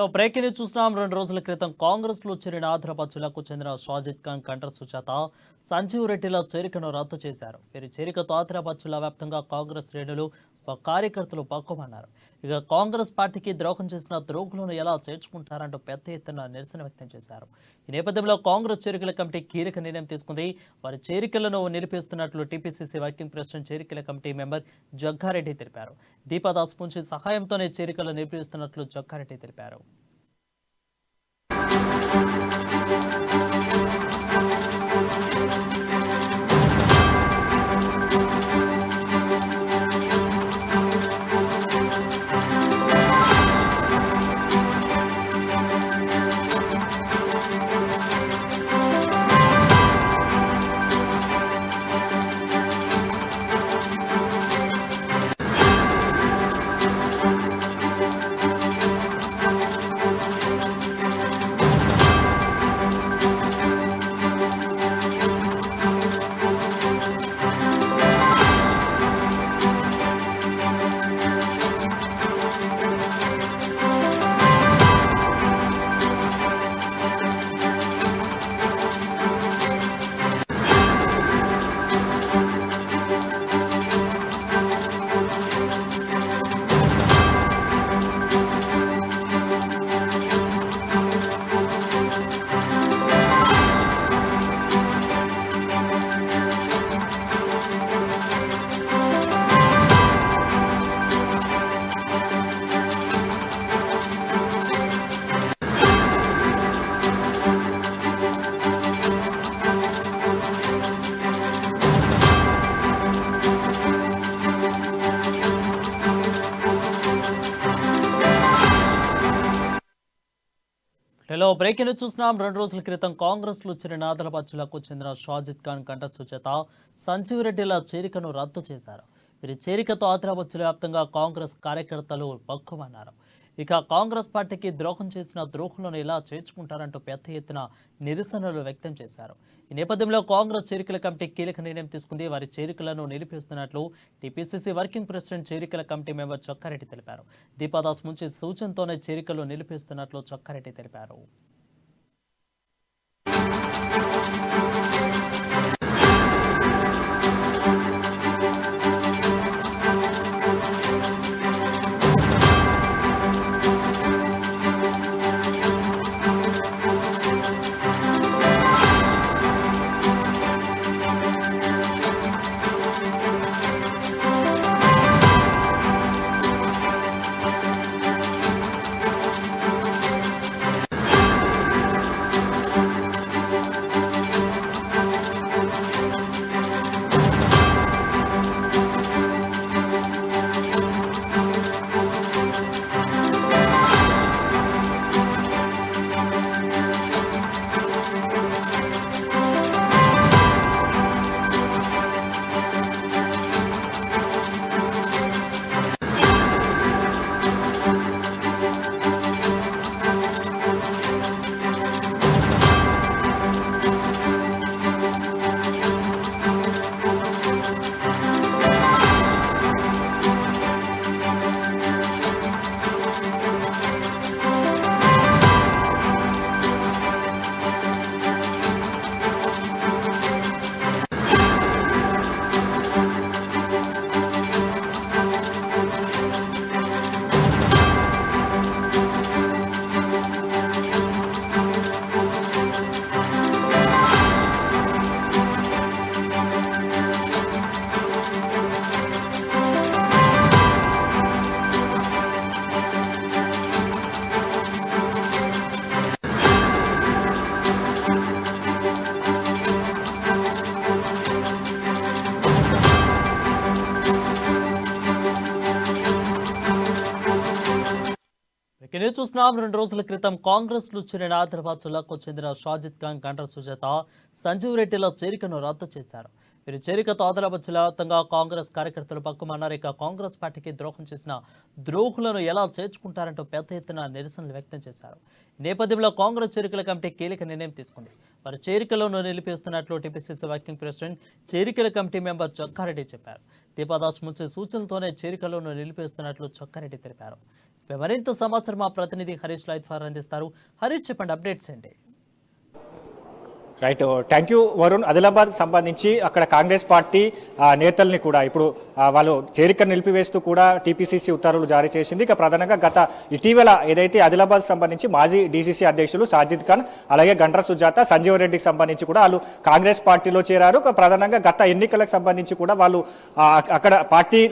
Hello breaking news రెండు రోజుల క్రితం కాంగ్రెస్లో చేరిన ఆంధ్రప్రదేశ్ జిల్లాకు చెందిన షాజిద్ ఖాన్ కంటర్ సుజాత సంజీవ్ రెడ్డిల చేరికను రద్దు చేశారు. వీరి చేరికతో ఆంధ్రప్రదేశ్ జిల్లా వ్యాప్తంగా కాంగ్రెస్ శ్రేణులు కార్యకర్తలు పక్కుమన్నారు ఇక కాంగ్రెస్ పార్టీకి ద్రోహం చేసిన ద్రోహులను ఎలా చేర్చుకుంటారంటూ పెద్ద ఎత్తున నిరసన వ్యక్తం చేశారు. ఈ నేపథ్యంలో కాంగ్రెస్ చేరికల కమిటీ కీలక నిర్ణయం తీసుకుంది. వారి చేరికలను నిలిపిస్తున్నట్లు టీపీసీసీ వర్కింగ్ ప్రెసిడెంట్ చేరికల కమిటీ మెంబర్ జగ్గారెడ్డి తెలిపారు. దీపాదాస్ పుంచి సహాయంతోనే చేరికలు నిలిపిస్తున్నట్లు జగ్గారెడ్డి తెలిపారు. హలో బ్రేక్ న్యూస్ చూసినాం రెండు రోజుల క్రితం కాంగ్రెస్లో చేరిన ఆదిలాబాద్ చెందిన షాజిద్ ఖాన్ కంట చేత సంజీవ్ రెడ్డిల చేరికను రద్దు చేశారు. వీరి చేరికతో ఆదిలాబాద్ వ్యాప్తంగా కాంగ్రెస్ కార్యకర్తలు పక్కుమన్నారు ఇక కాంగ్రెస్ పార్టీకి ద్రోహం చేసిన ద్రోహులను ఎలా చేర్చుకుంటారంటూ పెద్ద ఎత్తున నిరసనలు వ్యక్తం చేశారు. ఈ నేపథ్యంలో కాంగ్రెస్ చేరికల కమిటీ కీలక నిర్ణయం తీసుకుంది. వారి చేరికలను నిలిపిస్తున్నట్లు టీపీసీసీ వర్కింగ్ ప్రెసిడెంట్ చేరికల కమిటీ మెంబర్ చొక్కారెడ్డి తెలిపారు. దీపాదాస్ ముంచి సూచనతోనే చేరికలు నిలిపిస్తున్నట్లు చొక్కారెడ్డి తెలిపారు. ఇక్కడ చూస్తున్నాం రెండు రోజుల క్రితం కాంగ్రెస్లో చేరిన హైదరాబాద్ జిల్లాకు చెందిన షాజిద్ ఖాన్ గంటర్ సుజాత సంజీవ్ రెడ్డిల చేరికను రద్దు చేశారు. వీరి చేరికతో ఆదిలాబాద్ జిల్లా వ్యాప్తంగా కాంగ్రెస్ కార్యకర్తలు పక్కమన్నారు ఇక కాంగ్రెస్ పార్టీకి ద్రోహం చేసిన ద్రోహులను ఎలా చేర్చుకుంటారంటూ పెద్ద ఎత్తున నిరసనలు వ్యక్తం చేశారు. నేపథ్యంలో కాంగ్రెస్ చేరికల కమిటీ కీలక నిర్ణయం తీసుకుంది. వారి చేరికలను నిలిపిస్తున్నట్లు టీపీసీసీ వర్కింగ్ ప్రెసిడెంట్ చేరికల కమిటీ మెంబర్ చొక్కారెడ్డి చెప్పారు. దీపాదాస్ ముంచే సూచనలతోనే చేరికలను నిలిపేస్తున్నట్లు చొక్కారెడ్డి తెలిపారు. మరింత సమాచారం మా ప్రతినిధి హరీష్ లైత్ ఫార్ అందిస్తారు. హరీష్ చెప్పండి అప్డేట్స్ ఏంటి? రైట్ థ్యాంక్ యూ వరుణ్ ఆదిలాబాద్కి సంబంధించి అక్కడ కాంగ్రెస్ పార్టీ నేతల్ని కూడా ఇప్పుడు వాళ్ళు చేరిక నిలిపివేస్తూ కూడా టీపీసీసీ ఉత్తర్వులు జారీ చేసింది. ఇక ప్రధానంగా గత ఇటీవల ఏదైతే ఆదిలాబాద్ సంబంధించి మాజీ డీసీసీ అధ్యక్షులు సాజిద్ ఖాన్ అలాగే గండ్ర సుజాత సంజీవ్ రెడ్డికి సంబంధించి కూడా వాళ్ళు కాంగ్రెస్ పార్టీలో చేరారు. ప్రధానంగా గత ఎన్నికలకు సంబంధించి కూడా వాళ్ళు అక్కడ పార్టీ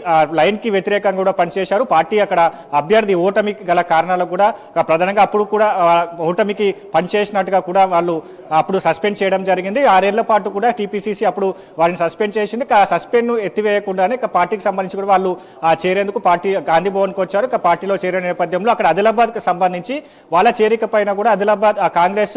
లైన్కి వ్యతిరేకంగా కూడా పనిచేశారు. పార్టీ అక్కడ అభ్యర్థి ఓటమికి గల కారణాలకు కూడా ప్రధానంగా అప్పుడు కూడా ఓటమికి పనిచేసినట్టుగా కూడా వాళ్ళు అప్పుడు సస్పెండ్ చేయడం జరిగింది. ఆరేళ్ళ పాటు కూడా టీపీసీసీ అప్పుడు వారిని సస్పెండ్ చేసింది. సస్పెండ్ ఎత్తివేయకుండానే ఇక పార్టీకి సంబంధించి కూడా వాళ్ళు ఆ, చేరేందుకు పార్టీ గాంధీ భవన్కి వచ్చారు. ఇక పార్టీలో చేరే నేపథ్యంలో అక్కడ ఆదిలాబాద్కి సంబంధించి వాళ్ళ చేరిక పైన కూడా ఆదిలాబాద్ ఆ కాంగ్రెస్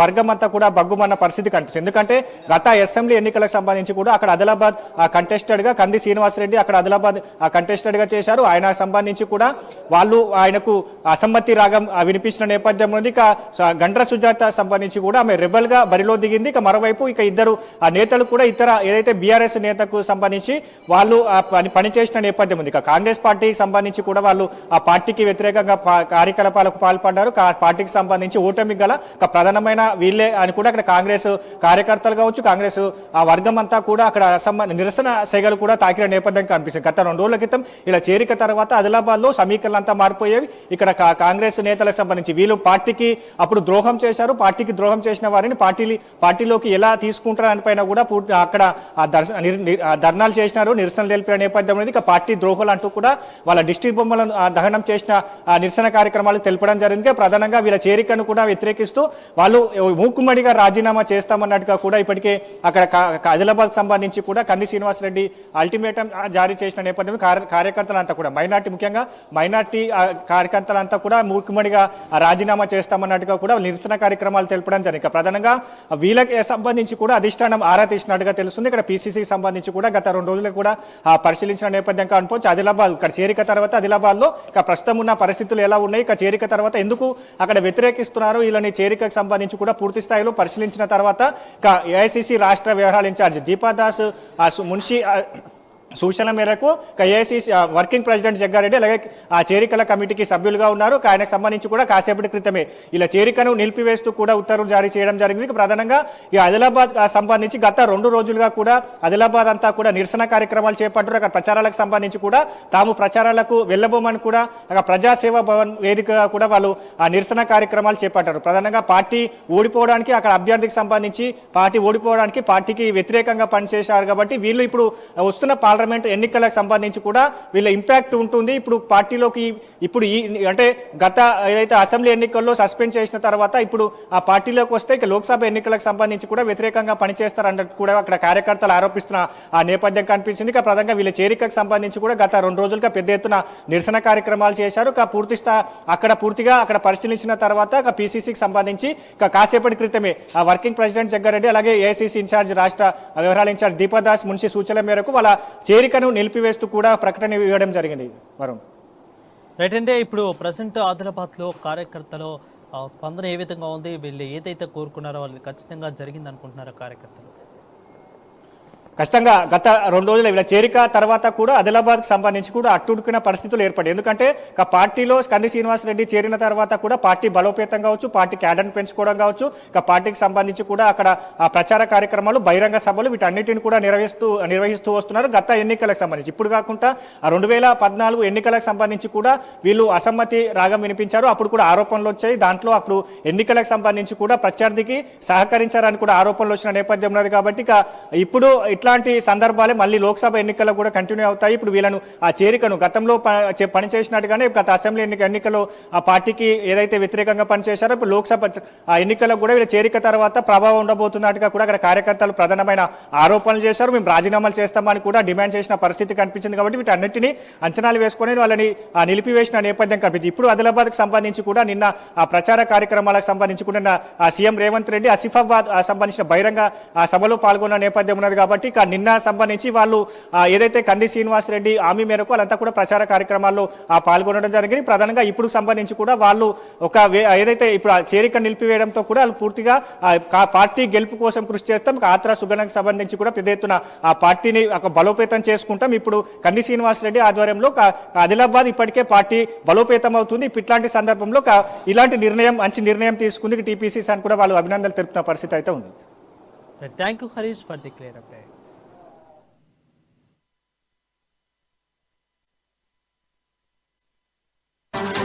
వర్గం అంతా కూడా బగ్గుమన్న పరిస్థితి కనిపిస్తుంది. ఎందుకంటే గత అసెంబ్లీ ఎన్నికలకు సంబంధించి కూడా అక్కడ ఆదిలాబాద్ కంటెస్టెడ్గా కంది శ్రీనివాసరెడ్డి అక్కడ ఆదిలాబాద్ కంటెస్టెడ్గా చేశారు. ఆయన సంబంధించి కూడా వాళ్ళు ఆయనకు అసమ్మతి రాగం వినిపించిన నేపథ్యం నుండి ఇక గండ్ర సుజాత సంబంధించి కూడా ఆమె రెబల్గా బరిలో దిగింది. ఇక మరోవైపు ఇక ఇద్దరు ఆ నేతలు కూడా ఇతర ఏదైతే బీఆర్ఎస్ నేతకు సంబంధించి వాళ్ళు పని పనిచేసిన నేపథ్యం ఉంది. ఇక కాంగ్రెస్ పార్టీకి సంబంధించి కూడా వాళ్ళు ఆ పార్టీకి వ్యతిరేకంగా కార్యకలాపాలకు పాల్పడ్డారు. పార్టీకి సంబంధించి ఓటమికి గల ప్రధానమైన వీళ్ళే అని కూడా అక్కడ కాంగ్రెస్ కార్యకర్తలు కావచ్చు కాంగ్రెస్ ఆ వర్గం అంతా కూడా అక్కడ నిరసన సెగలు కూడా తాకిన నేపథ్యం కనిపిస్తుంది. గత రెండు రోజుల క్రితం ఇలా చేరిక తర్వాత ఆదిలాబాద్లో సమీకరణలు అంతా మారిపోయేవి. ఇక్కడ కా- కాంగ్రెస్ నేతలకు సంబంధించి వీళ్ళు పార్టీకి అప్పుడు ద్రోహం చేశారు. పార్టీకి ద్రోహం చేసిన వారిని పార్టీ పార్టీలోకి ఎలా తీసుకుంటారు అనిపైన కూడా పూర్తి అక్కడ ఆ ధర్నాలు చేసినారు. నిరసన తెలిపిన నేపథ్యం అనేది ఇక పార్టీ ద్రోహులు అంటూ కూడా వాళ్ళ డిస్టిక్ బొమ్మలను దహనం చేసిన నిరసన కార్యక్రమాలు తెలపడం జరిగింది. ప్రధానంగా వీళ్ళ చేరికను కూడా వ్యతిరేకిస్తూ వాళ్ళు మూకుమ్మడిగా రాజీనామా చేస్తామన్నట్టుగా కూడా ఇప్పటికే అక్కడ ఆదిలాబాద్ సంబంధించి కూడా కన్ని శ్రీనివాసరెడ్డి అల్టిమేటం జారీ చేసిన నేపథ్యం కార్య- కార్యకర్తలంతా కూడా మైనార్టీ ముఖ్యంగా మైనార్టీ కార్యకర్తలంతా కూడా మూకుమ్మడిగా రాజీనామా చేస్తామన్నట్టుగా కూడా నిరసన కార్యక్రమాలు తెలపడం జరిగింది. ప్రధానంగా వీళ్ళకి సంబంధించి కూడా అధిష్టానం ఆరా తీసినట్టుగా తెలుస్తుంది. ఇక్కడ పీసీసీకి సంబంధించి కూడా గత రెండు రోజులు కూడా పరిశీలించిన నేపథ్యం కనుకోవచ్చు ఆదిలాబాద్ ఇక్కడ చేరిక తర్వాత ఆదిలాబాద్లో ఇక ప్రస్తుతం ఉన్న పరిస్థితులు ఎలా ఉన్నాయి? ఇక చేరిక తర్వాత ఎందుకు అక్కడ వ్యతిరేకిస్తున్నారు? వీళ్ళని చేరికకు సంబంధించి కూడా పూర్తి స్థాయిలో పరిశీలించిన తర్వాత ఇక ఏఐసిసి రాష్ట్ర వ్యవహారాల ఇన్ఛార్జ్ దీపాదాస్ మున్షి సూచన మేరకు ఏఐసిసి వర్కింగ్ ప్రెసిడెంట్ జగ్గారెడ్డి అలాగే ఆ చేరికల కమిటీకి సభ్యులుగా ఉన్నారు. ఆయనకు సంబంధించి కూడా కాసేపటి క్రితమే ఇలా చేరికను నిలిపివేస్తూ కూడా ఉత్తర్వులు జారీ చేయడం జరిగింది. ప్రధానంగా ఈ ఆదిలాబాద్ సంబంధించి గత రెండు రోజులుగా కూడా ఆదిలాబాద్ అంతా కూడా నిరసన కార్యక్రమాలు చేపట్టారు. అక్కడ ప్రచారాలకు సంబంధించి కూడా తాము ప్రచారాలకు వెళ్ళబోమని కూడా అక్కడ ప్రజాసేవా భవన్ వేదికగా కూడా వాళ్ళు ఆ నిరసన కార్యక్రమాలు చేపట్టారు. ప్రధానంగా పార్టీ ఓడిపోవడానికి అక్కడ అభ్యర్థికి సంబంధించి పార్టీ ఓడిపోవడానికి పార్టీకి వ్యతిరేకంగా పనిచేశారు కాబట్టి వీళ్ళు ఇప్పుడు వస్తున్న పార్లమెంట్ ఎన్నికలకు సంబంధించి కూడా వీళ్ళ ఇంపాక్ట్ ఉంటుంది. ఇప్పుడు పార్టీలోకి ఇప్పుడు ఈ అంటే గత ఏదైతే అసెంబ్లీ ఎన్నికల్లో సస్పెండ్ చేసిన తర్వాత ఇప్పుడు ఆ పార్టీలోకి వస్తే ఇక లోక్సభ ఎన్నికలకు సంబంధించి కూడా వ్యతిరేకంగా పనిచేస్తారన్నట్టు కూడా అక్కడ కార్యకర్తలు ఆరోపిస్తున్న ఆ నేపథ్యం కనిపించింది. ఇక ప్రధానంగా వీళ్ళ చేరికకు సంబంధించి కూడా గత రెండు రోజులుగా పెద్ద ఎత్తున నిరసన కార్యక్రమాలు చేశారు. ఇక పూర్తిస్తా అక్కడ పూర్తిగా అక్కడ పరిశీలించిన తర్వాత ఇక పీసీసీకి సంబంధించి ఇక కాసేపటి క్రితమే ఆ వర్కింగ్ ప్రెసిడెంట్ జగ్గారెడ్డి అలాగే ఏఐసీసీ ఇన్ఛార్జ్ రాష్ట్ర వ్యవహారాల ఇన్ఛార్జ్ దీపదాస్ మున్షి సూచనల మేరకు వాళ్ళ చేరికను నిలిపివేస్తూ కూడా ప్రకటన ఇవ్వడం జరిగింది వరుణ్. రైట్ అంటే ఇప్పుడు ప్రజెంట్ ఆదిలాబాద్లో కార్యకర్తలు ఆ, స్పందన ఏ విధంగా ఉంది? వీళ్ళు ఏదైతే కోరుకున్నారో వాళ్ళు ఖచ్చితంగా జరిగింది అనుకుంటున్నారా కార్యకర్తలు? ఖచ్చితంగా గత రెండు రోజుల ఇలా చేరిక తర్వాత కూడా ఆదిలాబాద్కి సంబంధించి కూడా అట్టుడుకున్న పరిస్థితులు ఏర్పడాయి ఎందుకంటే పార్టీలో కంది శ్రీనివాసరెడ్డి చేరిన తర్వాత కూడా పార్టీ బలోపేతం కావచ్చు పార్టీ క్యాడర్ని పెంచుకోవడం కావచ్చు ఇక పార్టీకి సంబంధించి కూడా అక్కడ ప్రచార కార్యక్రమాలు బహిరంగ సభలు వీటన్నిటిని కూడా నిర్వహిస్తూ నిర్వహిస్తూ వస్తున్నారు గత ఎన్నికలకు సంబంధించి. ఇప్పుడు కాకుండా రెండు వేల పద్నాలుగు ఎన్నికలకు సంబంధించి కూడా వీళ్ళు అసమ్మతి రాగం వినిపించారు. అప్పుడు కూడా ఆరోపణలు వచ్చాయి. దాంట్లో అప్పుడు ఎన్నికలకు సంబంధించి కూడా ప్రత్యర్థికి సహకరించారని కూడా ఆరోపణలు వచ్చిన నేపథ్యం ఉన్నది కాబట్టి ఇక ఇప్పుడు ఇట్లాంటి సందర్భాలే మళ్ళీ లోక్సభ ఎన్నికల్లో కూడా కంటిన్యూ అవుతాయి. ఇప్పుడు వీళ్ళను ఆ చేరికను గతంలో ప- పనిచేసినట్టుగానే గత అసెంబ్లీ ఎన్నిక ఎన్నికలో ఆ పార్టీకి ఏదైతే వ్యతిరేకంగా పనిచేశారో ఇప్పుడు లోక్సభ ఆ ఎన్నికల్లో కూడా వీళ్ళ చేరిక తర్వాత ప్రభావం ఉండబోతున్నట్టుగా కూడా అక్కడ కార్యకర్తలు ప్రధానమైన ఆరోపణలు చేశారు. మేము రాజీనామాలు చేస్తామని కూడా డిమాండ్ చేసిన పరిస్థితి కనిపించింది కాబట్టి వీటన్నిటిని అంచనాలు వేసుకొని వాళ్ళని ఆ నిలిపివేసిన నేపథ్యం కనిపించింది. ఇప్పుడు ఆదిలాబాద్కి సంబంధించి కూడా నిన్న ఆ ప్రచార కార్యక్రమాలకు సంబంధించి కూడా సీఎం రేవంత్ రెడ్డి ఆసిఫాబాద్ సంబంధించిన బహిరంగ ఆ సభలో పాల్గొన్న నేపథ్యం ఉన్నది కాబట్టి ఇక నిన్న సంబంధించి వాళ్ళు ఏదైతే కంది శ్రీనివాస్ రెడ్డి హామీ మేరకు వాళ్ళంతా కూడా ప్రచార కార్యక్రమాల్లో ఆ, పాల్గొనడం జరిగింది. ప్రధానంగా ఇప్పుడు సంబంధించి కూడా వాళ్ళు ఒక ఏదైతే ఇప్పుడు చేరిక నిలిపివేయడంతో కూడా వాళ్ళు పూర్తిగా పార్టీ గెలుపు కోసం కృషి చేస్తాం. ఆత్ర సుగణకు సంబంధించి కూడా పెద్ద ఎత్తున ఆ పార్టీని ఒక బలోపేతం చేసుకుంటాం. ఇప్పుడు కంది శ్రీనివాస్ రెడ్డి ఆధ్వర్యంలో ఆదిలాబాద్ ఇప్పటికే పార్టీ బలోపేతం అవుతుంది. ఇట్లాంటి సందర్భంలో ఇలాంటి నిర్ణయం మంచి నిర్ణయం తీసుకుంది టీపీసీసీ అని కూడా వాళ్ళు అభినందనలు తెలుపుతున్న పరిస్థితి అయితే ఉంది. But thank you, Harish, for the clear updates.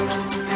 Thank you.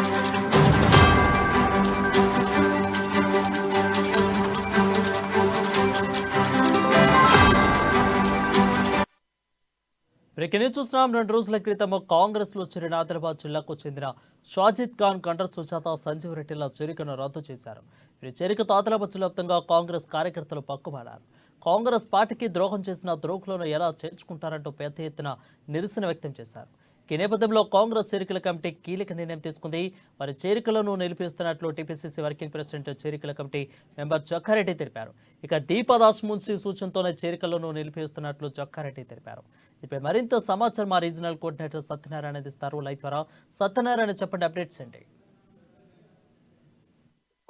Breaking news చూస్తున్నాం రెండు రోజుల క్రితం కాంగ్రెస్లో చేరిన ఆదిలాబాద్ జిల్లాకు చెందిన షాజిద్ ఖాన్ కంటర్ సుజాత సంజీవ్ రెడ్డిల చేరికను రద్దు చేశారు. వీరి చేరికతో ఆదిలాబాద్ జిల్లా వ్యాప్తంగా కాంగ్రెస్ కార్యకర్తలు పక్కుబడారు కాంగ్రెస్ పార్టీకి ద్రోహం చేసిన ద్రోహులను ఎలా చేర్చుకుంటారంటూ పెద్ద ఎత్తున నిరసన వ్యక్తం చేశారు. ఈ నేపథ్యంలో కాంగ్రెస్ చేరికల కమిటీ కీలక నిర్ణయం తీసుకుంది. వారి చేరికలను నిలిపిస్తున్నట్లు టీపీసీసీ వర్కింగ్ ప్రెసిడెంట్ చేరికల కమిటీ మెంబర్ జక్కారెడ్డి తెలిపారు. ఇక దీపదాస్ మున్సి సూచనతోనే చేరికలను నిలిపిస్తున్నట్లు జక్కారెడ్డి తెలిపారు. దీనిపై మరింత సమాచారం మా రీజనల్ కోఆర్డినేటర్ సత్యనారాయణ అందిస్తారు. లైవ్ ద్వారా సత్యనారాయణ చెప్పండి అప్డేట్స్ ఏంటి?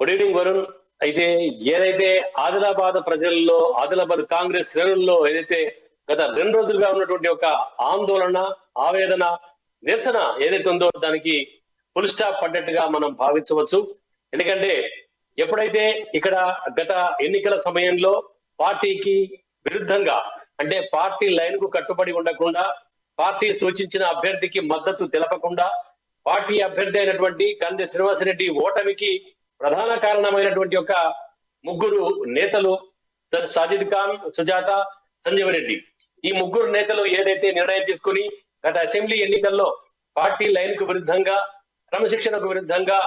గుడ్ ఈవినింగ్ వరుణ్ అయితే ఏదైతే ఆదిలాబాద్ ప్రజల్లో ఆదిలాబాద్ కాంగ్రెస్ శ్రేణుల్లో ఏదైతే గత రెండు రోజులుగా ఉన్నటువంటి ఒక ఆందోళన ఆవేదన నిరసన ఏదైతే ఉందో దానికి ఫుల్ స్టాప్ పడ్డట్టుగా మనం భావించవచ్చు. ఎందుకంటే ఎప్పుడైతే ఇక్కడ గత ఎన్నికల సమయంలో పార్టీకి విరుద్ధంగా అంటే పార్టీ లైన్కు కట్టుబడి ఉండకుండా పార్టీ సూచించిన అభ్యర్థికి మద్దతు తెలపకుండా పార్టీ అభ్యర్థి అయినటువంటి కంది శ్రీనివాసరెడ్డి ఓటమికి ప్రధాన కారణమైనటువంటి ఒక ముగ్గురు నేతలు సాజిద్ ఖాన్ సుజాత సంజీవ్ రెడ్డి. ఈ ముగ్గురు నేతలు ఏదైతే నిర్ణయం తీసుకుని గత అసెంబ్లీ ఎన్నికల్లో పార్టీ లైన్కు విరుద్ధంగా క్రమశిక్షణకు విరుద్ధంగా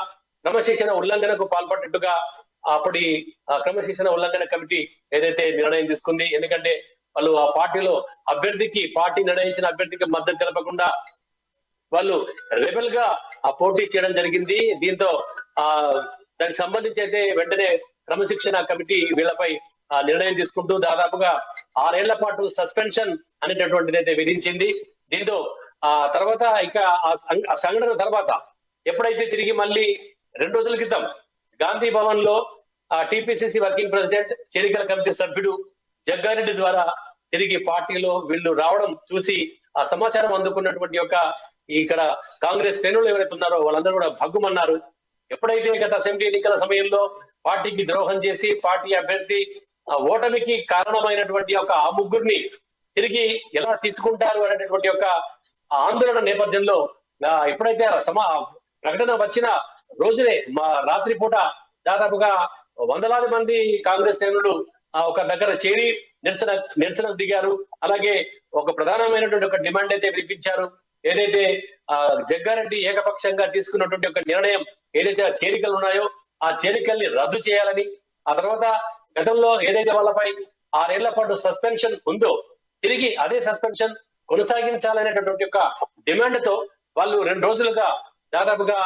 క్రమశిక్షణ ఉల్లంఘనకు పాల్పడినట్టుగా అప్పటి క్రమశిక్షణ ఉల్లంఘన కమిటీ ఏదైతే నిర్ణయం తీసుకుంది ఎందుకంటే వాళ్ళు ఆ పార్టీలో అభ్యర్థికి పార్టీ నిర్ణయించిన అభ్యర్థికి మద్దతు తెలపకుండా వాళ్ళు రెబల్గా ఆ పోటీ చేయడం జరిగింది. దీంతో ఆ దానికి సంబంధించి అయితే వెంటనే క్రమశిక్షణ కమిటీ వీళ్ళపై ఆ నిర్ణయం తీసుకుంటూ దాదాపుగా ఆరేళ్ళ పాటు సస్పెన్షన్ అనేటటువంటిది అయితే విధించింది. దీంతో ఆ తర్వాత ఇక ఆ సంఘటన తర్వాత ఎప్పుడైతే తిరిగి మళ్ళీ రెండు రోజుల క్రితం గాంధీ భవన్లో ఆ టిపిసిసి వర్కింగ్ ప్రెసిడెంట్ చేరికల కమిటీ సభ్యుడు జగ్గారెడ్డి ద్వారా తిరిగి పార్టీలో వీళ్ళు రావడం చూసి ఆ సమాచారం అందుకున్నటువంటి యొక్క ఇక్కడ కాంగ్రెస్ శ్రేణులు ఎవరైతే ఉన్నారో వాళ్ళందరూ కూడా భగ్గుమన్నారు. ఎప్పుడైతే గత అసెంబ్లీ ఎన్నికల సమయంలో పార్టీకి ద్రోహం చేసి పార్టీ అభ్యర్థి ఓటమికి కారణమైనటువంటి ఒక ఆ ముగ్గురిని తిరిగి ఎలా తీసుకుంటారు అనేటటువంటి యొక్క ఆందోళన నేపథ్యంలో ఎప్పుడైతే సమా ప్రకటన వచ్చిన రోజునే మా రాత్రి పూట దాదాపుగా వందలాది మంది కాంగ్రెస్ శ్రేణులు ఆ ఒక దగ్గర చేరి నిరసన నిరసన దిగారు అలాగే ఒక ప్రధానమైనటువంటి ఒక డిమాండ్ అయితే వినిపించారు. ఏదైతే ఆ జగ్గారెడ్డి ఏకపక్షంగా తీసుకున్నటువంటి ఒక నిర్ణయం ఏదైతే ఆ చేరికలు ఉన్నాయో ఆ చేరికల్ని రద్దు చేయాలని ఆ తర్వాత గతంలో ఏదైతే వాళ్ళపై ఆరేళ్ళ పాటు సస్పెన్షన్ ఉందో తిరిగి అదే సస్పెన్షన్ కొనసాగించాలనేటటువంటి ఒక డిమాండ్తో వాళ్ళు రెండు రోజులుగా దాదాపుగా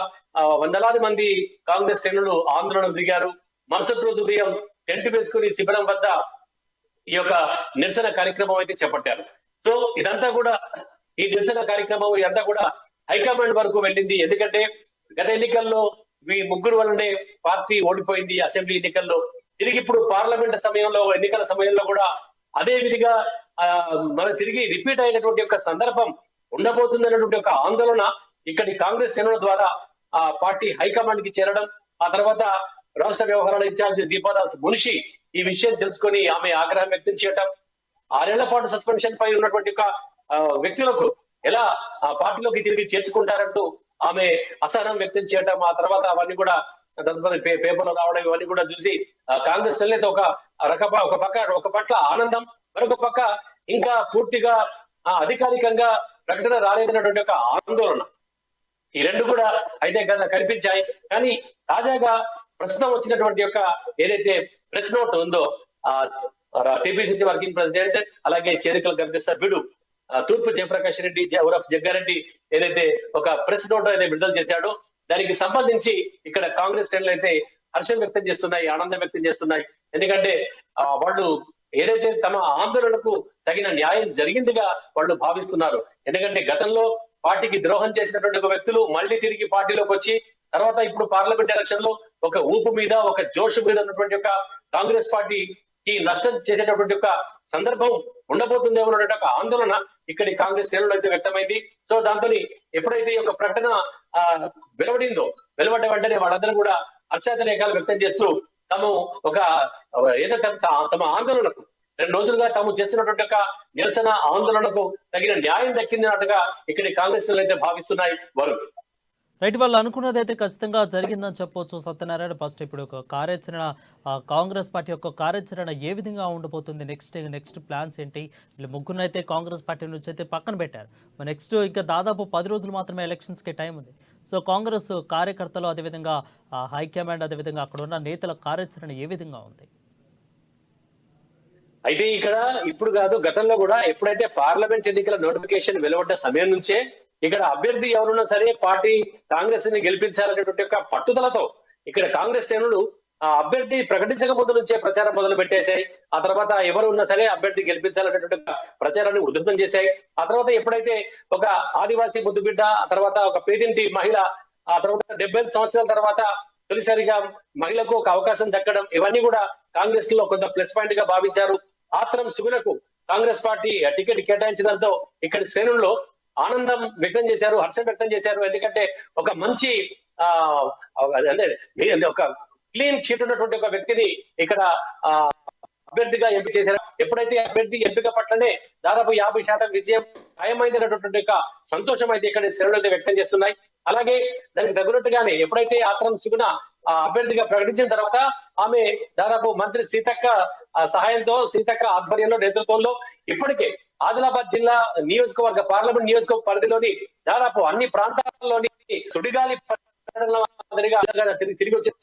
వందలాది మంది కాంగ్రెస్ శ్రేణులు ఆందోళన దిగారు. మరుసటి రోజు ఉదయం టెంట్ వేసుకుని శిబిరం వద్ద ఈ యొక్క నిరసన కార్యక్రమం అయితే చేపట్టారు. సో ఇదంతా కూడా ఈ నిరసన కార్యక్రమం ఇదంతా కూడా హైకమాండ్ వరకు వెళ్ళింది. ఎందుకంటే గత ఎన్నికల్లో మీ ముగ్గురు వల్లనే పార్టీ ఓడిపోయింది అసెంబ్లీ ఎన్నికల్లో. తిరిగి ఇప్పుడు పార్లమెంట్ సమయంలో ఎన్నికల సమయంలో కూడా అదే విధిగా ఆ, మన తిరిగి రిపీట్ అయినటువంటి యొక్క సందర్భం ఉండబోతుంది అనేటువంటి ఒక ఆందోళన ఇక్కడి కాంగ్రెస్ శ్రేణుల ద్వారా ఆ పార్టీ హైకమాండ్కి చేరడం ఆ తర్వాత రాష్ట్ర వ్యవహారాల ఇన్ఛార్జ్ దీపాదాస్ మునిషి ఈ విషయం తెలుసుకొని ఆమె ఆగ్రహం వ్యక్తం చేయటం ఆరేళ్ళ పాటు సస్పెన్షన్ పై ఉన్నటువంటి ఒక వ్యక్తులకు ఎలా ఆ పార్టీలోకి తిరిగి చేర్చుకుంటారంటూ ఆమె అసహనం వ్యక్తం చేయటం ఆ తర్వాత అవన్నీ కూడా తదుపరి పే- పేపర్లో రావడం ఇవన్నీ కూడా చూసి కాంగ్రెస్ శ్రేణులతో ఒక రక ఒక పక్క ఒక పట్ల ఆనందం మరొక పక్క ఇంకా పూర్తిగా ఆ, అధికారికంగా ప్రకటన రాలేదన్నటువంటి ఒక ఆందోళన. ఈ రెండు కూడా అయితే కదా కనిపించాయి. కానీ తాజాగా ప్రస్తుతం వచ్చినటువంటి యొక్క ఏదైతే ప్రెస్ నోట్ ఉందో? టీపీసీసీ వర్కింగ్ ప్రెసిడెంట్ అలాగే చేరికలు కమిటీ సభ్యుడు తూర్పు జయప్రకాష్ రెడ్డి జ- జగ్గారెడ్డి ఏదైతే ఒక ప్రెస్ నోట్ అయితే విడుదల చేశాడో. దానికి సంబంధించి ఇక్కడ కాంగ్రెస్ శ్రేణులు అయితే హర్షం వ్యక్తం చేస్తున్నాయి ఆనందం వ్యక్తం చేస్తున్నాయి. ఎందుకంటే ఆ, వాళ్ళు ఏదైతే తమ ఆందోళనకు తగిన న్యాయం జరిగిందిగా వాళ్ళు భావిస్తున్నారు. ఎందుకంటే గతంలో పార్టీకి ద్రోహం చేసినటువంటి ఒక వ్యక్తులు మళ్ళీ తిరిగి పార్టీలోకి వచ్చి తర్వాత ఇప్పుడు పార్లమెంట్ ఎలక్షన్లో ఒక ఊపు మీద ఒక జోష్ మీద ఉన్నటువంటి ఒక కాంగ్రెస్ పార్టీకి నష్టం చేసేటటువంటి ఒక సందర్భం ఉండబోతుందేమో ఒక ఆందోళన ఇక్కడి కాంగ్రెస్ శ్రేణులు అయితే వ్యక్తమైంది. సో దాంతో ఎప్పుడైతే ఈ యొక్క ప్రకటన వెలువడిందో వెలువడ్డ వెంటనే వాళ్ళందరూ కూడా హర్షాతిరేకాలు వ్యక్తం చేస్తూ తాము ఒక ఏదైతే తమ- తమ ఆందోళనకు రెండు రోజులుగా తాము చేసినటువంటి ఒక నిరసన ఆందోళనకు తగిన న్యాయం దక్కిందినట్టుగా ఇక్కడి కాంగ్రెస్ అయితే భావిస్తున్నాయి. వారు రైట్ వాళ్ళు అనుకున్నది అయితే ఖచ్చితంగా జరిగిందని చెప్పొచ్చు. సత్యనారాయణ ఫస్ట్ ఇప్పుడు ఒక కార్యాచరణ కాంగ్రెస్ పార్టీ యొక్క కార్యాచరణ ఏ విధంగా ఉండబోతుంది? నెక్స్ట్ నెక్స్ట్ ప్లాన్స్ ఏంటి? వీళ్ళు ముగ్గురునైతే కాంగ్రెస్ పార్టీ నుంచి అయితే పక్కన పెట్టారు. నెక్స్ట్ ఇంకా దాదాపు పది రోజులు మాత్రమే ఎలక్షన్స్కి టైం ఉంది. సో కాంగ్రెస్ కార్యకర్తలు అదేవిధంగా హైకమాండ్ అదేవిధంగా అక్కడ ఉన్న నేతల కార్యాచరణ ఏ విధంగా ఉంది? అయితే ఇక్కడ ఇప్పుడు కాదు గతంలో కూడా ఎప్పుడైతే పార్లమెంట్ ఎన్నికల నోటిఫికేషన్ వెలువడ్డ సమయం నుంచే ఇక్కడ అభ్యర్థి ఎవరున్నా సరే పార్టీ కాంగ్రెస్ని గెలిపించాలనేటువంటి యొక్క పట్టుదలతో ఇక్కడ కాంగ్రెస్ శ్రేణులు ఆ అభ్యర్థి ప్రకటించక ముందు నుంచే ప్రచారం మొదలు పెట్టేశాయి. ఆ తర్వాత ఎవరు ఉన్నా సరే అభ్యర్థి గెలిపించాలనేటువంటి ప్రచారాన్ని ఉధృతం చేశాయి. ఆ తర్వాత ఎప్పుడైతే ఒక ఆదివాసీ ముద్దుబిడ్డ ఆ తర్వాత ఒక పేదింటి మహిళ ఆ తర్వాత డెబ్బై ఐదు సంవత్సరాల తర్వాత తొలిసారిగా మహిళకు ఒక అవకాశం దక్కడం ఇవన్నీ కూడా కాంగ్రెస్లో కొంత ప్లస్ పాయింట్గా భావించారు. ఆత్రం సుగులకు కాంగ్రెస్ పార్టీ టికెట్ కేటాయించడంతో ఇక్కడ శ్రేణుల్లో ఆనందం వ్యక్తం చేశారు హర్షం వ్యక్తం చేశారు. ఎందుకంటే ఒక మంచి ఆ అంటే ఒక క్లీన్ షీట్ ఉన్నటువంటి ఒక వ్యక్తిని ఇక్కడ ఆ అభ్యర్థిగా ఎంపిక చేశారు. ఎప్పుడైతే అభ్యర్థి ఎంపిక పట్లనే దాదాపు యాభై శాతం విజయం ఖాయమైనటువంటి యొక్క సంతోషం అయితే ఇక్కడ శ్రేణులు అయితే వ్యక్తం చేస్తున్నాయి. అలాగే దానికి తగినట్టుగానే ఎప్పుడైతే ఆత్రం సుగుణ అభ్యర్థిగా ప్రకటించిన తర్వాత ఆమె దాదాపు మంత్రి సీతక్క సహాయంతో సీతక్క ఆధ్వర్యంలో నేతృత్వంలో ఇప్పటికే ఆదిలాబాద్ జిల్లా నియోజకవర్గ పార్లమెంట్ నియోజకవర్గ పరిధిలోని దాదాపు అన్ని ప్రాంతాల్లోని సుడిగాలి మాదిరిగా తిరిగి తిరిగి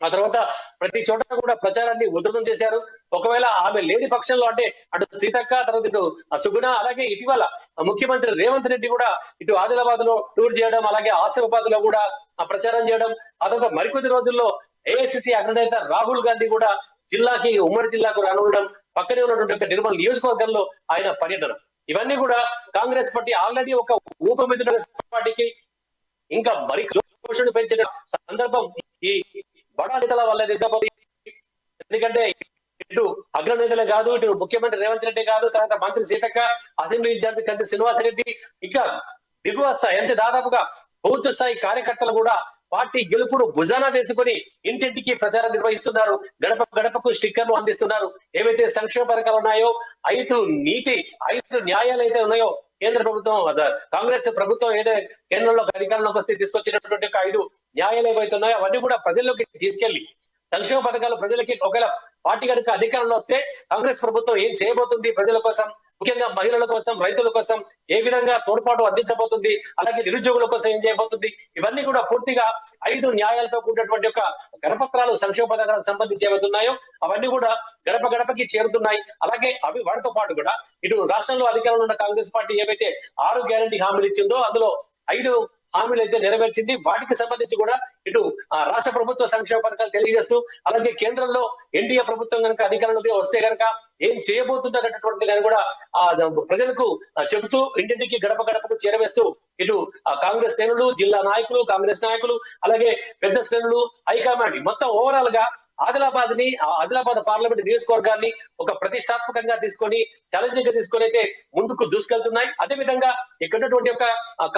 ఆ తర్వాత ప్రతి చోట కూడా ప్రచారాన్ని ఉధృతం చేశారు. ఒకవేళ ఆమె లేని పక్షంలో అంటే అటు సీతక్క తర్వాత ఇటు సుగుణ అలాగే ఇటీవల ముఖ్యమంత్రి రేవంత్ రెడ్డి కూడా ఇటు ఆదిలాబాద్లో టూర్ చేయడం అలాగే ఆసిఫాబాద్లో కూడా ఆ ప్రచారం చేయడం. ఆ తర్వాత మరికొద్ది రోజుల్లో ఏఐసిసి అగ్రనేత రాహుల్ గాంధీ కూడా జిల్లాకి ఉమ్మడి జిల్లాకు రానుండడం పక్కనే ఉన్నటువంటి ఒక నిర్మల్ నియోజకవర్గంలో ఆయన పర్యటన. ఇవన్నీ కూడా కాంగ్రెస్ పార్టీ ఆల్రెడీ ఒక ఊపమిదిన పార్టీకి ఇంకా మరి జోషును పెంచిన సందర్భం ఈ బడా నేతల వల్ల ఎందుకంటే ఇటు అగ్రనేతలే కాదు ఇటు ముఖ్యమంత్రి రేవంత్ రెడ్డి కాదు తర్వాత మంత్రి సీతక్క అసెంబ్లీ ఇన్ఛార్జి కంటి శ్రీనివాసరెడ్డి ఇంకా దిగువ స్థాయి అంటే దాదాపుగా బౌద్ధ స్థాయి కార్యకర్తలు కూడా పార్టీ గెలుపును భుజాన వేసుకుని ఇంటింటికి ప్రచారం నిర్వహిస్తున్నారు. గడప గడపకు స్టిక్కర్లు అందిస్తున్నారు. ఏవైతే సంక్షేమ పథకాలు ఉన్నాయో ఐదు నీతి ఐదు న్యాయాలు అయితే ఉన్నాయో కేంద్ర ప్రభుత్వం కాంగ్రెస్ ప్రభుత్వం ఏదైతే కేంద్రంలో అధికారంలోకి వస్తే తీసుకొచ్చినటువంటి ఐదు న్యాయాలు ఏవైతే ఉన్నాయో అవన్నీ కూడా ప్రజల్లోకి తీసుకెళ్ళి సంక్షేమ పథకాలు ప్రజలకి ఒకవేళ పార్టీ కనుక అధికారంలో వస్తే కాంగ్రెస్ ప్రభుత్వం ఏం చేయబోతుంది? ప్రజల కోసం ముఖ్యంగా మహిళల కోసం రైతుల కోసం ఏ విధంగా తోడ్పాటు అందించబోతుంది? అలాగే నిరుద్యోగుల కోసం ఏం చేయబోతుంది? ఇవన్నీ కూడా పూర్తిగా ఐదు న్యాయాలతో కూడినటువంటి యొక్క గణపత్రాలు సంక్షేమ పథకాలకు సంబంధించి ఏవైతే అవన్నీ కూడా గడప గడపకి చేరుతున్నాయి. అలాగే అవి వాటితో పాటు కూడా ఇటు రాష్ట్రంలో అధికారంలో ఉన్న కాంగ్రెస్ పార్టీ ఏవైతే ఆరు గ్యారంటీ హామీలు ఇచ్చిందో అందులో ఐదు హామీలు అయితే నెరవేర్చింది. వాటికి సంబంధించి కూడా ఇటు రాష్ట్ర ప్రభుత్వ సంక్షేమ పథకాలు తెలియజేస్తూ అలాగే కేంద్రంలో ఎన్డీఏ ప్రభుత్వం కనుక అధికారంలోకి వస్తే కనుక ఏం చేయబోతుంది అనేటటువంటి దాన్ని కూడా ప్రజలకు చెబుతూ ఇంటింటికి గడప గడపకు చేరవేస్తూ ఇటు కాంగ్రెస్ శ్రేణులు జిల్లా నాయకులు కాంగ్రెస్ నాయకులు అలాగే పెద్ద శ్రేణులు హైకమాండ్ మొత్తం ఓవరాల్గా ఆదిలాబాద్ని ఆదిలాబాద్ పార్లమెంట్ నియోజకవర్గాన్ని ఒక ప్రతిష్టాత్మకంగా తీసుకొని ఛాలెంజింగ్గా తీసుకొని అయితే ముందుకు దూసుకెళ్తున్నాయి. అదేవిధంగా ఇక్కడ ఉన్నటువంటి ఒక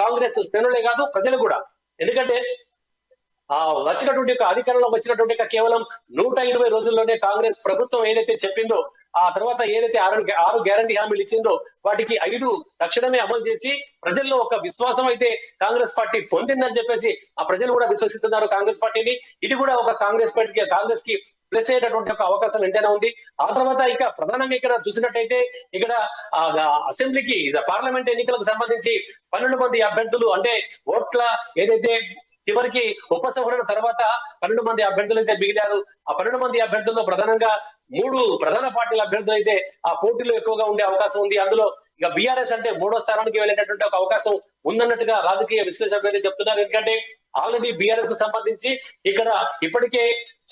కాంగ్రెస్ శ్రేణులే కాదు ప్రజలు కూడా. ఎందుకంటే ఆ వచ్చినటువంటి యొక్క అధికారంలో వచ్చినటువంటి యొక్క కేవలం నూట ఇరవై రోజుల్లోనే కాంగ్రెస్ ప్రభుత్వం ఏదైతే చెప్పిందో ఆ తర్వాత ఏదైతే ఆరు ఆరు గ్యారంటీ హామీలు ఇచ్చిందో వాటికి ఐదు తక్షణమే అమలు చేసి ప్రజల్లో ఒక విశ్వాసం అయితే కాంగ్రెస్ పార్టీ పొందిందని చెప్పేసి ఆ ప్రజలు కూడా విశ్వసిస్తున్నారు కాంగ్రెస్ పార్టీని. ఇది కూడా ఒక కాంగ్రెస్ పార్టీకి కాంగ్రెస్కి ప్లస్ అయ్యేటటువంటి ఒక అవకాశం ఎంతైనా ఉంది. ఆ తర్వాత ఇక ప్రధానంగా ఇక్కడ చూసినట్టయితే ఇక్కడ అసెంబ్లీకి పార్లమెంట్ ఎన్నికలకు సంబంధించి పన్నెండు మంది అభ్యర్థులు అంటే ఓట్ల ఏదైతే చివరికి ఉపసంహరణ తర్వాత పన్నెండు మంది అభ్యర్థులు అయితే మిగిలారు. ఆ పన్నెండు మంది అభ్యర్థుల్లో ప్రధానంగా మూడు ప్రధాన పార్టీల అభ్యర్థులు అయితే ఆ పోటీలో ఎక్కువగా ఉండే అవకాశం ఉంది. అందులో ఇక బీఆర్ఎస్ అంటే మూడో స్థానానికి వెళ్ళేటటువంటి ఒక అవకాశం ఉందన్నట్టుగా రాజకీయ విశ్లేషకులు అయితే చెప్తున్నారు. ఎందుకంటే ఆల్రెడీ బీఆర్ఎస్కు సంబంధించి ఇక్కడ ఇప్పటికే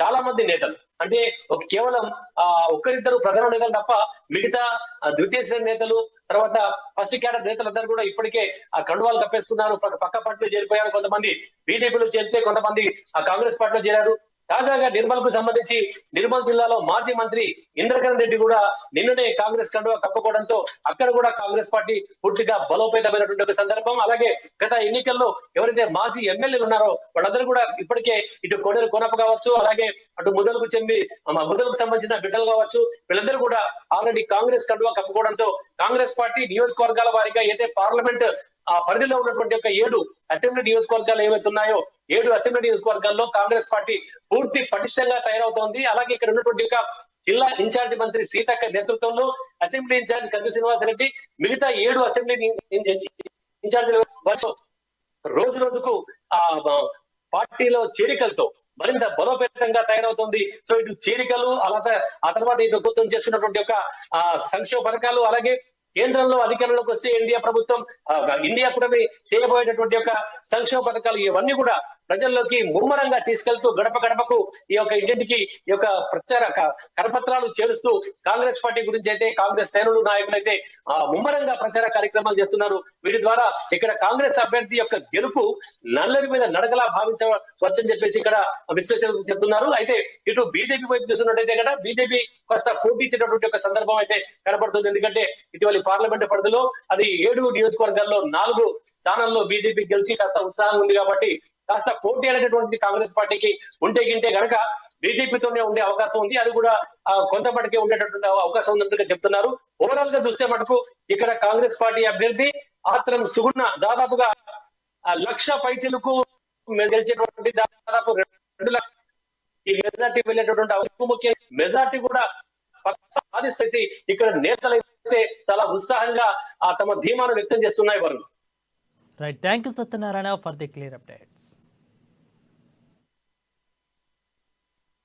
చాలా మంది నేతలు. అంటే ఒక కేవలం ఆ ఒక్కరిద్దరు ప్రధాన నేతలు తప్ప మిగతా ద్వితీయ శ్రేణి నేతలు తర్వాత ఫస్ట్ క్యాడర్ నేతలందరూ కూడా ఇప్పటికే ఆ కండువాలు కప్పేసుకున్నారు పక్క- పక్క పార్టీలో చేరిపోయారు కొంతమంది. బీజేపీలో చేరితే కొంతమంది ఆ కాంగ్రెస్ పార్టీలో చేరారు. తాజాగా నిర్మల్కు సంబంధించి నిర్మల్ జిల్లాలో మాజీ మంత్రి ఇంద్రకరణ్ రెడ్డి కూడా నిన్ననే కాంగ్రెస్ కండువా కప్పుకోవడంతో అక్కడ కూడా కాంగ్రెస్ పార్టీ పూర్తిగా బలోపేతమైనటువంటి ఒక సందర్భం. అలాగే గత ఎన్నికల్లో ఎవరైతే మాజీ ఎమ్మెల్యేలు ఉన్నారో వాళ్ళందరూ కూడా ఇప్పటికే ఇటు కోడెలు కొనప కావచ్చు అలాగే అటు ముదలకు చెంది ముదలకు సంబంధించిన బిడ్డలు కావచ్చు వీళ్ళందరూ కూడా ఆల్రెడీ కాంగ్రెస్ కండువా కప్పుకోవడంతో కాంగ్రెస్ పార్టీ నియోజకవర్గాల వారీగా అయితే పార్లమెంట్ ఆ పరిధిలో ఉన్నటువంటి ఒక ఏడు అసెంబ్లీ నియోజకవర్గాలు ఏవైతే ఉన్నాయో ఏడు అసెంబ్లీ నియోజకవర్గాల్లో కాంగ్రెస్ పార్టీ పూర్తి పటిష్టంగా తయారవుతోంది. అలాగే ఇక్కడ ఉన్నటువంటి ఒక జిల్లా ఇన్ఛార్జ్ మంత్రి సీతక్క నేతృత్వంలో అసెంబ్లీ ఇన్ఛార్జ్ కంది శ్రీనివాసరెడ్డి మిగతా ఏడు అసెంబ్లీ ఇన్ఛార్జ్ రోజు రోజుకు ఆ పార్టీలో చేరికలతో మరింత బలోపేతంగా తయారవుతుంది. సో ఇటు చేరికలు అలా ఆ తర్వాత ఇటు ప్రభుత్వం చేస్తున్నటువంటి యొక్క ఆ సంక్షేమ పథకాలు అలాగే కేంద్రంలో అధికారంలోకి వస్తే ఇండియా ప్రభుత్వం ఇండియా కూడా చేయబోయేటటువంటి యొక్క సంక్షేమ పథకాలు ఇవన్నీ కూడా ప్రజల్లోకి ముమ్మరంగా తీసుకెళ్తూ గడప గడపకు ఈ యొక్క ఇంటింటికి ఈ యొక్క ప్రచార కరపత్రాలు చేరుస్తూ కాంగ్రెస్ పార్టీ గురించి అయితే కాంగ్రెస్ శ్రేణులు నాయకులు అయితే ఆ, ముమ్మరంగా ప్రచార కార్యక్రమాలు చేస్తున్నారు. వీటి ద్వారా ఇక్కడ కాంగ్రెస్ అభ్యర్థి యొక్క గెలుపు నల్లరి మీద నడకలా భావించవచ్చని చెప్పేసి ఇక్కడ విశ్లేషకులు చెప్తున్నారు. అయితే ఇటు బీజేపీ వైపు చూస్తున్నట్టయితే కదా బీజేపీ కాస్త పోటీ ఇచ్చేటటువంటి ఒక సందర్భం అయితే కనబడుతుంది ఎందుకంటే ఇటీవలి పార్లమెంట్ పరిధిలో అది ఏడు నియోజకవర్గాల్లో నాలుగు స్థానాల్లో బీజేపీ గెలిచి కాస్త ఉత్సాహం ఉంది కాబట్టి కాస్త పోటీ అనేటటువంటిది కాంగ్రెస్ పార్టీకి ఉంటే గింటే గనక బీజేపీతోనే ఉండే అవకాశం ఉంది. అది కూడా ఆ, ఉండేటటువంటి అవకాశం ఉన్నట్టుగా చెప్తున్నారు. ఓవరాల్గా చూస్తే మటుకు ఇక్కడ కాంగ్రెస్ పార్టీ అభ్యర్థి ఆత్రం సుగుణ దాదాపుగా ఆ, లక్ష పైచిలకు గెలిచేటువంటి దాదాపు రెండు లక్ష ఈ మెజార్టీ వెళ్ళేటటువంటి అవకాశం ముఖ్య. మెజార్టీ కూడా సాధిస్తేసి ఇక్కడ నేతలు అయితే చాలా ఉత్సాహంగా ఆ తమ ధీమాను వ్యక్తం చేస్తున్నాయి వారు Right. Thank you, Satyanarayana, for the clear updates.